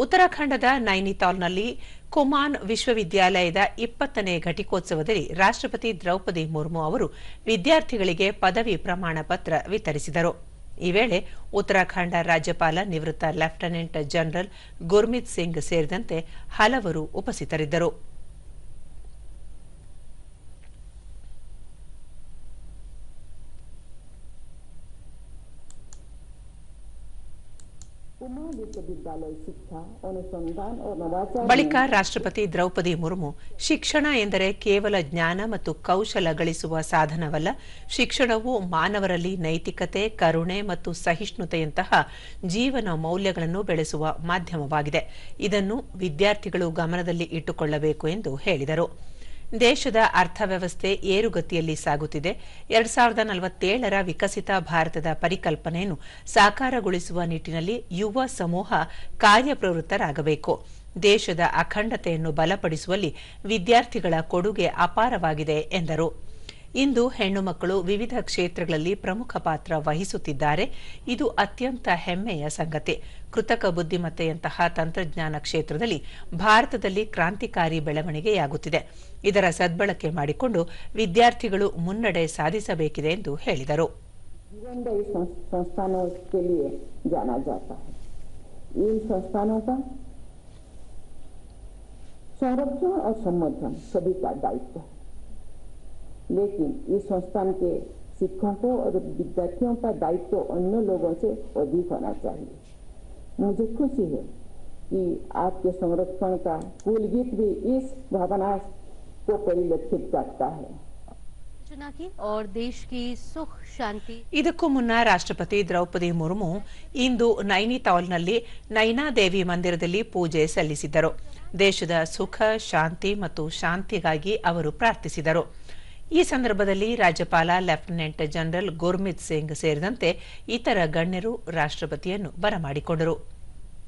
ಉತ್ತರಾಖಂಡದ ನೈನಿತಾಲ್ನಲ್ಲಿ ಕುಮಾನ್ ವಿಶ್ವವಿದ್ಯಾಲಯದ ಇಪ್ಪತ್ತನೇ ಘಟಿಕೋತ್ಸವದಲ್ಲಿ ರಾಷ್ಟ್ರಪತಿ ದ್ರೌಪದಿ ಮುರ್ಮು ಅವರು ವಿದ್ಯಾರ್ಥಿಗಳಿಗೆ ಪದವಿ ಪ್ರಮಾಣ ಪತ್ರ ವಿತರಿಸಿದರು. ಈ ವೇಳೆ ಉತ್ತರಾಖಂಡ ರಾಜ್ಯಪಾಲ ನಿವೃತ್ತ ಲೆಫ್ಟಿನೆಂಟ್ ಜನರಲ್ ಗುರ್ಮಿತ್ ಸಿಂಗ್ ಸೇರಿದಂತೆ ಹಲವರು ಉಪಸ್ಥಿತರಿದ್ದರು. ಬಳಿಕ ರಾಷ್ಟ್ರಪತಿ ದ್ರೌಪದಿ ಮುರ್ಮು, ಶಿಕ್ಷಣ ಎಂದರೆ ಕೇವಲ ಜ್ಞಾನ ಮತ್ತು ಕೌಶಲ ಗಳಿಸುವ ಸಾಧನವಲ್ಲ, ಶಿಕ್ಷಣವು ಮಾನವರಲ್ಲಿ ನೈತಿಕತೆ, ಕರುಣೆ ಮತ್ತು ಸಹಿಷ್ಣುತೆಯಂತಹ ಜೀವನ ಮೌಲ್ಯಗಳನ್ನು ಬೆಳೆಸುವ ಮಾಧ್ಯಮವಾಗಿದೆ. ಇದನ್ನು ವಿದ್ಯಾರ್ಥಿಗಳು ಗಮನದಲ್ಲಿ ಇಟ್ಟುಕೊಳ್ಳಬೇಕು ಎಂದು ಹೇಳಿದರು. ದೇಶದ ಅರ್ಥವ್ಯವಸ್ಥೆ ಏರುಗತಿಯಲ್ಲಿ ಸಾಗುತ್ತಿದೆ. ಎರಡ್ ಸಾವಿರದ ನಲವತ್ತೇಳರ ವಿಕಸಿತ ಭಾರತದ ಪರಿಕಲ್ಪನೆಯನ್ನು ಸಾಕಾರಗೊಳಿಸುವ ನಿಟ್ಟಿನಲ್ಲಿ ಯುವ ಸಮೂಹ ಕಾರ್ಯಪ್ರವೃತ್ತರಾಗಬೇಕು. ದೇಶದ ಅಖಂಡತೆಯನ್ನು ಬಲಪಡಿಸುವಲ್ಲಿ ವಿದ್ಯಾರ್ಥಿಗಳ ಕೊಡುಗೆ ಅಪಾರವಾಗಿದೆ, ಎಂದರು. ಇಂದು ಹೆಣ್ಣು ಮಕ್ಕಳು ವಿವಿಧ ಕ್ಷೇತ್ರಗಳಲ್ಲಿ ಪ್ರಮುಖ ಪಾತ್ರ ವಹಿಸುತ್ತಿದ್ದಾರೆ ಇದು ಅತ್ಯಂತ ಹೆಮ್ಮೆಯ ಸಂಗತಿ ಕೃತಕ ಬುದ್ಧಿಮತ್ತೆಯಂತಹ ತಂತ್ರಜ್ಞಾನ ಕ್ಷೇತ್ರದಲ್ಲಿ ಭಾರತದಲ್ಲಿ ಕ್ರಾಂತಿಕಾರಿ ಬೆಳವಣಿಗೆಯಾಗುತ್ತಿದೆ ಇದರ ಸದ್ಬಳಕೆ ಮಾಡಿಕೊಂಡು ವಿದ್ಯಾರ್ಥಿಗಳು ಮುನ್ನಡೆ ಸಾಧಿಸಬೇಕಿದೆ ಎಂದು ಹೇಳಿದರು जीवनदायी संस- संस्थानों के लिए जाना जाता है इन संस्थानों का संरक्षण और संवर्धन सभी का दायित्व है लेकिन इस संस्थान के शिक्षकों और विद्यार्थियों का दायित्व अन्य लोगों से अधिक होना चाहिए मुझे खुशी है कि आपके संरक्षण का कुल गीत भी इस भावना को परिलक्षित करता है रचना की और देश की सुख शांति ಇದಕ್ಕೂ ಮುನ್ನ ರಾಷ್ಟ್ರಪತಿ ದ್ರೌಪದಿ ಮುರ್ಮು ಇಂದು ನೈನಿತಾಲ್ನಲ್ಲಿ ನೈನಾದೇವಿ ಮಂದಿರದಲ್ಲಿ ಪೂಜೆ ಸಲ್ಲಿಸಿದ್ದರು ದೇಶದ ಸುಖ ಶಾಂತಿ ಮತ್ತು ಶಾಂತಿಗಾಗಿ ಅವರು ಪ್ರಾರ್ಥಿಸಿದರು ಈ ಸಂದರ್ಭದಲ್ಲಿ ರಾಜ್ಯಪಾಲ ಲೆಫ್ಟಿನೆಂಟ್ ಜನರಲ್ ಗುರ್ಮಿತ್ ಸಿಂಗ್ ಸೇರಿದಂತೆ ಇತರ ಗಣ್ಯರು ರಾಷ್ಟ್ರಪತಿಯನ್ನು ಬರಮಾಡಿಕೊಂಡರು.